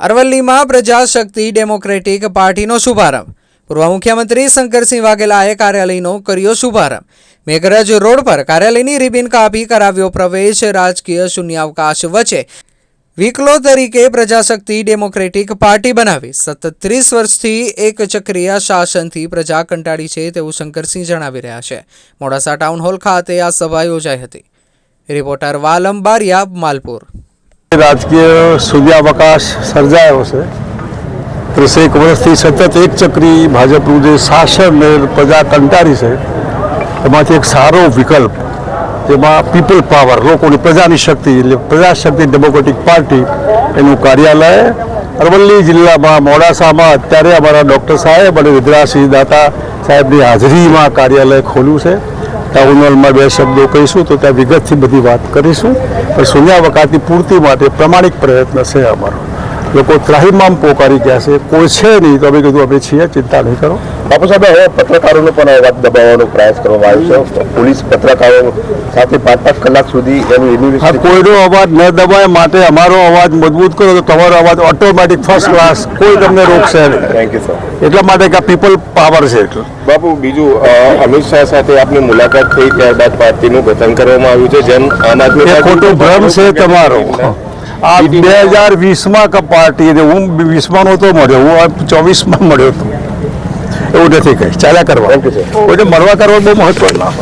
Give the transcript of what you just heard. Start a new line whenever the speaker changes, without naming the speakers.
અરવલ્લીમાં Prajashakti democratic પાર્ટીનો શુભારંભ. પૂર્વ મુખ્યમંત્રી શંકરસિંહ વાઘેલાએ કાર્યાલયનો કર્યો શુભારંભ. મેઘરજ રોડ પર કાર્યાલયની રિબિન કાપી કરાવ્યો પ્રવેશ, રાજકીય શૂન્યાવકાશ વચ્ચે વિકલો તરીકે પ્રજાશક્તિ ડેમોક્રેટિક પાર્ટી બનાવી. સતત ત્રીસ વર્ષથી એક ચક્રીય શાસનથી પ્રજા કંટાળી છે તેવું શંકરસિંહ જણાવી રહ્યા છે. મોડાસા ટાઉન હોલ ખાતે આ સભા યોજાઈ હતી. રિપોર્ટર વાલમ બારિયા, માલપુર.
રાજકીય સૂર્યાવકાશ સર્જાયો છે. ત્રીસેક વર્ષથી સતત એક ચક્રી ભાજપનું જે શાસન પ્રજા કંટાળી છે, એમાંથી એક સારો વિકલ્પ, જેમાં પીપલ પાવર, લોકોની પ્રજાની શક્તિ, એટલે પ્રજાશક્તિ ડેમોક્રેટિક પાર્ટી, એનું કાર્યાલય, અરવલ્લી જિલ્લામાં મોડાસામાં અત્યારે અમારા ડૉક્ટર સાહેબ અને રુદ્રાસિંહ દાતા સાહેબની હાજરીમાં કાર્યાલય ખોલ્યું છે. ટાઉન બે શબ્દો કહીશું તો ત્યાં વિગતથી બધી વાત કરીશું. પણ શૂન્યાવકાશની પૂર્તિ માટે પ્રમાણિક પ્રયત્ન છે અમારો. લોકો ત્રાહીમામ પોકારી ગયા છે. કોઈ છે નહીં. તો અમે કીધું અમે છીએ ચિંતા નહીં કરો.
બાપુ સાહેબ હવે પત્રકારોનો પણ અવાજ દબાવવાનો પ્રયાસ કરવામાં આવ્યો છે. પોલીસ પત્રકારો સાથે પાંચ પાંચ કલાક સુધી એનું
કોઈનો અવાજ ન દબાય માટે અમારો અવાજ મજબૂત કરો તો તમારો અવાજ ઓટોમેટિક ફર્સ્ટ ક્લાસ કોઈ તમને રોકશે નહીં.
થેન્ક યુ સર
એટલા માટે કે પીપલ પાવર છે એટલું.
બાપુ બીજું અમિત શાહ સાથે આપની મુલાકાત થઈ ત્યારબાદ પાર્ટીનું ગઠન કરવામાં આવ્યું છે. જેમ આમ આદમી
ખોટો ભ્રમ છે તમારો. આ બે હજાર વીસમાં પાર્ટી હું વીસમાં નહોતો મળ્યો હું આ ચોવીસમાં મળ્યો હતો. એવું નથી કહી ચાલ્યા કરવા. એટલે. મળવા કરવા બહુ મહત્વ ના